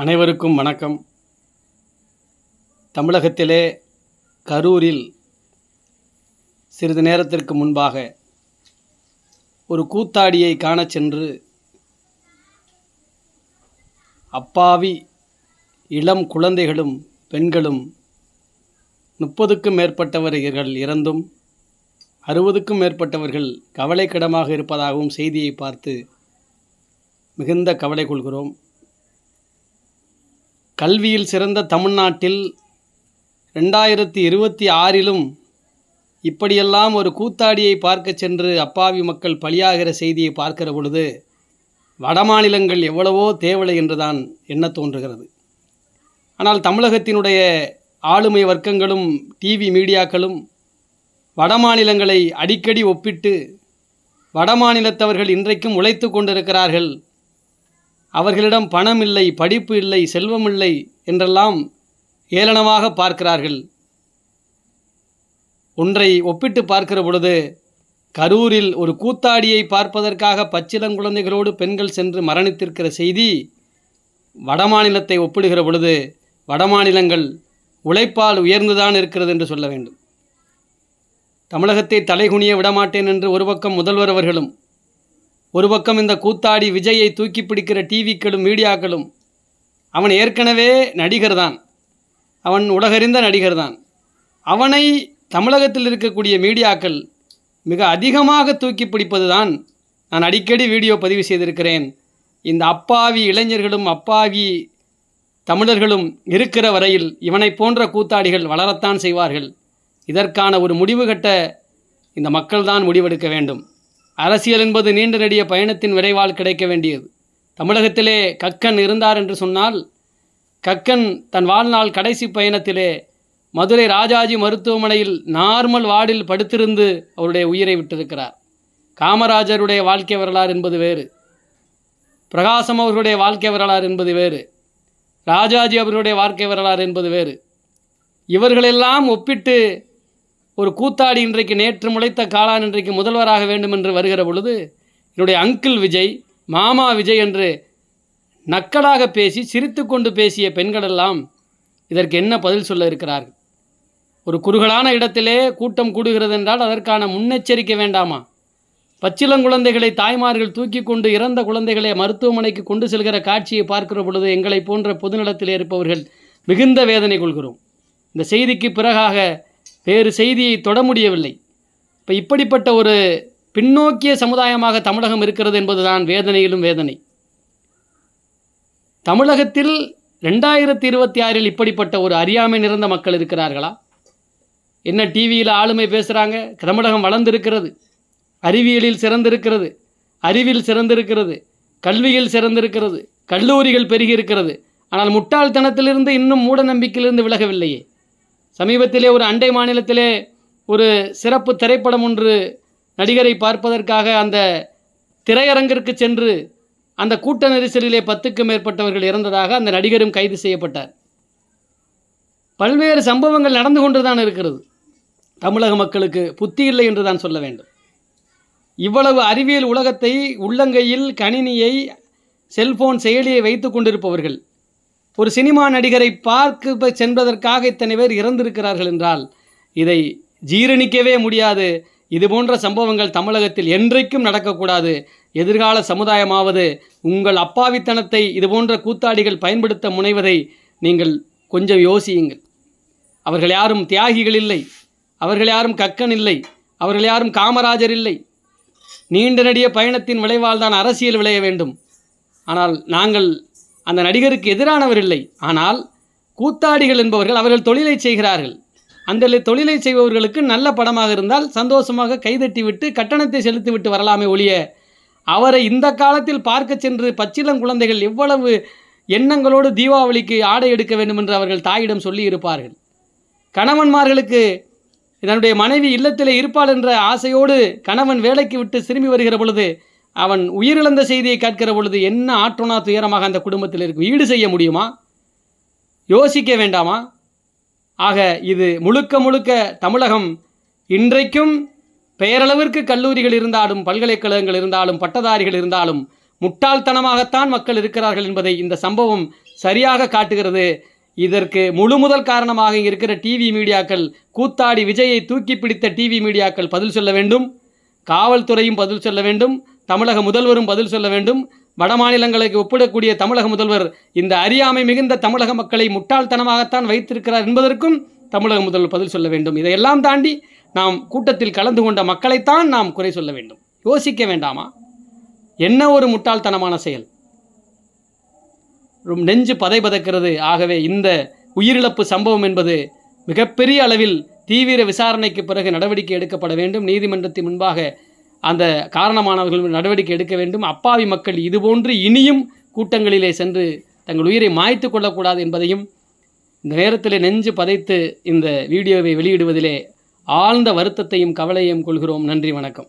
அனைவருக்கும் வணக்கம். தமிழகத்திலே கரூரில் சிறிது நேரத்திற்கு முன்பாக ஒரு கூத்தாடியை காணச் சென்று அப்பாவி இளம் குழந்தைகளும் பெண்களும் முப்பதுக்கும் மேற்பட்டவர்கள் இறந்தும் அறுபதுக்கும் மேற்பட்டவர்கள் கவலைக்கிடமாக இருப்பதாகவும் செய்தியை பார்த்து மிகுந்த கவலை கொள்கிறோம். கல்வியில் சிறந்த தமிழ்நாட்டில் ரெண்டாயிரத்தி இருபத்தி ஆறிலும் இப்படியெல்லாம் ஒரு கூத்தாடியை பார்க்க சென்று அப்பாவி மக்கள் பலியாகிற செய்தியை பார்க்கிற பொழுது வடமாநிலங்கள் எவ்வளவோ தேவலை என்றுதான் எண்ண தோன்றுகிறது. ஆனால் தமிழகத்தினுடைய ஆளுமை வர்க்கங்களும் டிவி மீடியாக்களும் வடமாநிலங்களை அடிக்கடி ஒப்பிட்டு வடமாநிலத்தவர்கள் இன்றைக்கும் உழைத்து கொண்டிருக்கிறார்கள் அவர்களிடம் பணம் இல்லை படிப்பு இல்லை செல்வம் இல்லை என்றெல்லாம் ஏளனமாக பார்க்கிறார்கள். ஒன்றை ஒப்பிட்டு பார்க்கிற பொழுது கரூரில் ஒரு கூத்தாடியை பார்ப்பதற்காக பச்சிளங்குழந்தைகளோடு பெண்கள் சென்று மரணித்திருக்கிற செய்தி வடமாநிலத்தை ஒப்பிடுகிற பொழுது வடமாநிலங்கள் உழைப்பால் உயர்ந்துதான் இருக்கிறது என்று சொல்ல வேண்டும். தமிழகத்தை தலைகுனிய விடமாட்டேன் என்று ஒரு பக்கம் முதல்வர் அவர்களும் ஒரு பக்கம் இந்த கூத்தாடி விஜயை தூக்கி பிடிக்கிற டிவிக்களும் மீடியாக்களும் அவன் ஏற்கனவே நடிகர் தான் அவன் உலகறிந்த நடிகர் தான் அவனை தமிழகத்தில் இருக்கக்கூடிய மீடியாக்கள் மிக அதிகமாக தூக்கி பிடிப்பது தான் நான் அடிக்கடி வீடியோ பதிவு செய்திருக்கிறேன். இந்த அப்பாவி இளைஞர்களும் அப்பாவி தமிழர்களும் இருக்கிற வரையில் இவனை போன்ற கூத்தாடிகள் வளரத்தான் செய்வார்கள். இதற்கான ஒரு முடிவு கட்ட இந்த மக்கள்தான் முடிவெடுக்க வேண்டும். அரசியல் என்பது நீண்ட நெடிய பயணத்தின் விரைவால் கிடைக்க வேண்டியது. தமிழகத்திலே கக்கன் இருந்தார் என்று சொன்னால் கக்கன் தன் வாழ்நாள் கடைசி பயணத்திலே மதுரை ராஜாஜி மருத்துவமனையில் நார்மல் வார்டில் படுத்திருந்து அவருடைய உயிரை விட்டிருக்கிறார். காமராஜருடைய வாழ்க்கை வரலாறு என்பது வேறு. பிரகாசம் அவர்களுடைய வாழ்க்கை வரலாறு என்பது வேறு. ராஜாஜி அவர்களுடைய வாழ்க்கை வரலாறு என்பது வேறு. இவர்களெல்லாம் ஒப்பிட்டு ஒரு கூத்தாடி இன்றைக்கு நேற்று முளைத்த காளான் இன்றைக்கு முதல்வராக வேண்டும் என்று வருகிற பொழுது என்னுடைய அங்கிள் விஜய் மாமா விஜய் என்று நக்கலாக பேசி சிரித்து கொண்டு பேசிய பெண்களெல்லாம் இதற்கு என்ன பதில் சொல்ல இருக்கிறார்கள்? ஒரு குறுகலான இடத்திலே கூட்டம் கூடுகிறது என்றால் அதற்கான முன்னெச்சரிக்கை வேண்டாமா? பச்சிலங்குழந்தைகளை தாய்மார்கள் தூக்கி கொண்டு இறந்த குழந்தைகளை மருத்துவமனைக்கு கொண்டு செல்கிற காட்சியை பார்க்கிற பொழுது எங்களை போன்ற பொதுநலத்தில் இருப்பவர்கள் மிகுந்த வேதனை கொள்கிறோம். இந்த செய்திக்கு பிறகாக வேறு செய்தியை தொட முடியவில்லை. இப்போ இப்படிப்பட்ட ஒரு பின்னோக்கிய சமுதாயமாக தமிழகம் இருக்கிறது என்பதுதான் வேதனையிலும் வேதனை. தமிழகத்தில் ரெண்டாயிரத்தி இருபத்தி ஆறில் இப்படிப்பட்ட ஒரு அறியாமை நிறைந்த மக்கள் இருக்கிறார்களா? என்ன டிவியில் ஆளுமை பேசுகிறாங்க தமிழகம் வளர்ந்திருக்கிறது. அறிவியலில் சிறந்திருக்கிறது. அறிவில் சிறந்திருக்கிறது. கல்வியில் சிறந்திருக்கிறது. கல்லூரிகள் பெருகி இருக்கிறது. ஆனால் முட்டாள்தனத்திலிருந்து இன்னும் மூட நம்பிக்கையிலிருந்து விலகவில்லையே. சமீபத்திலே ஒரு அண்டை மாநிலத்திலே ஒரு சிறப்பு திரைப்படம் ஒன்று நடிகரை பார்ப்பதற்காக அந்த திரையரங்கிற்கு சென்று அந்த கூட்ட நெரிசலிலே பத்துக்கும் மேற்பட்டவர்கள் இறந்ததாக அந்த நடிகரும் கைது செய்யப்பட்டார். பல்வேறு சம்பவங்கள் நடந்து கொண்டு தான் இருக்கிறது. தமிழக மக்களுக்கு புத்தி இல்லை என்று தான் சொல்ல வேண்டும். இவ்வளவு அறிவியல் உலகத்தை உள்ளங்கையில் கணினியை செல்போன் செயலியை வைத்து கொண்டிருப்பவர்கள் ஒரு சினிமா நடிகரை பார்க்க சென்றதற்காக இத்தனை பேர் இறந்திருக்கிறார்கள் என்றால் இதை ஜீரணிக்கவே முடியாது. இது போன்ற சம்பவங்கள் தமிழகத்தில் என்றைக்கும் நடக்கக்கூடாது. எதிர்கால சமுதாயமாவது உங்கள் அப்பாவித்தனத்தை இதுபோன்ற கூத்தாடிகள் பயன்படுத்த முனைவதை நீங்கள் கொஞ்சம் யோசியுங்கள். அவர்கள் யாரும் தியாகிகள் இல்லை. அவர்கள் யாரும் கக்கன் இல்லை. அவர்கள் யாரும் காமராஜர் இல்லை. நீண்ட நடிக பயணத்தின் விளைவால் தான் அரசியல் விளைய வேண்டும். ஆனால் நாங்கள் அந்த நடிகருக்கு எதிரானவர் இல்லை. ஆனால் கூத்தாடிகள் என்பவர்கள் அவர்கள் தொழிலை செய்கிறார்கள். அந்த தொழிலை செய்பவர்களுக்கு நல்ல படமாக இருந்தால் சந்தோஷமாக கைதட்டி விட்டு கட்டணத்தை செலுத்தி விட்டு வரலாமே ஒழிய அவரை இந்த காலத்தில் பார்க்க சென்று பச்சிளம் குழந்தைகள் எவ்வளவு எண்ணங்களோடு தீபாவளிக்கு ஆடை எடுக்க வேண்டும் என்று அவர்கள் தாயிடம் சொல்லி இருப்பார்கள். கணவன்மார்களுக்கு தன்னுடைய மனைவி இல்லத்திலே இருப்பாள் என்ற ஆசையோடு கணவன் வேலைக்கு விட்டு திரும்பி வருகிற பொழுது அவன் உயிரிழந்த செய்தியை கேட்கிற பொழுது என்ன ஆற்றுணா துயரமாக அந்த குடும்பத்தில் இருக்கும்? ஈடு செய்ய முடியுமா? யோசிக்க வேண்டாமா? ஆக இது முழுக்க முழுக்க தமிழகம் இன்றைக்கும் பெயரளவிற்கு கல்லூரிகள் இருந்தாலும் பல்கலைக்கழகங்கள் இருந்தாலும் பட்டதாரிகள் இருந்தாலும் முட்டாள்தனமாகத்தான் மக்கள் இருக்கிறார்கள் என்பதை இந்த சம்பவம் சரியாக காட்டுகிறது. இதற்கு முழு முதல் காரணமாக இருக்கிற டிவி மீடியாக்கள் கூத்தாடி விஜயை தூக்கி பிடித்த டிவி மீடியாக்கள் பதில் சொல்ல வேண்டும். காவல்துறையும் பதில் சொல்ல வேண்டும். தமிழக முதல்வரும் பதில் சொல்ல வேண்டும். வட மாநிலங்களுக்கு ஒப்பிடக்கூடிய தமிழக முதல்வர் இந்த அறியாமை மிகுந்த தமிழக மக்களை முட்டாள்தனமாகத்தான் வைத்திருக்கிறார் என்பதற்கும் தமிழக முதல்வர் பதில் சொல்ல வேண்டும். இதையெல்லாம் தாண்டி நாம் கூட்டத்தில் கலந்து கொண்ட மக்களைத்தான் நாம் குறை சொல்ல வேண்டும். யோசிக்க வேண்டாமா? என்ன ஒரு முட்டாள்தனமான செயல்? ரொம்ப நெஞ்சு பதை பதக்கிறது. ஆகவே இந்த உயிரிழப்பு சம்பவம் என்பது மிகப்பெரிய அளவில் தீவிர விசாரணைக்கு பிறகு நடவடிக்கை எடுக்கப்பட வேண்டும். நீதிமன்றத்தின் முன்பாக அந்த காரணமானவர்கள் நடவடிக்கை எடுக்க வேண்டும். அப்பாவி மக்கள் இதுபோன்று இனியும் கூட்டங்களிலே சென்று தங்கள் உயிரை மாய்த்து கொள்ளக்கூடாது என்பதையும் இந்த நேரத்தில் நெஞ்சு பதைத்து இந்த வீடியோவை வெளியிடுவதிலே ஆழ்ந்த வருத்தத்தையும் கவலையும் கொள்கிறோம். நன்றி வணக்கம்.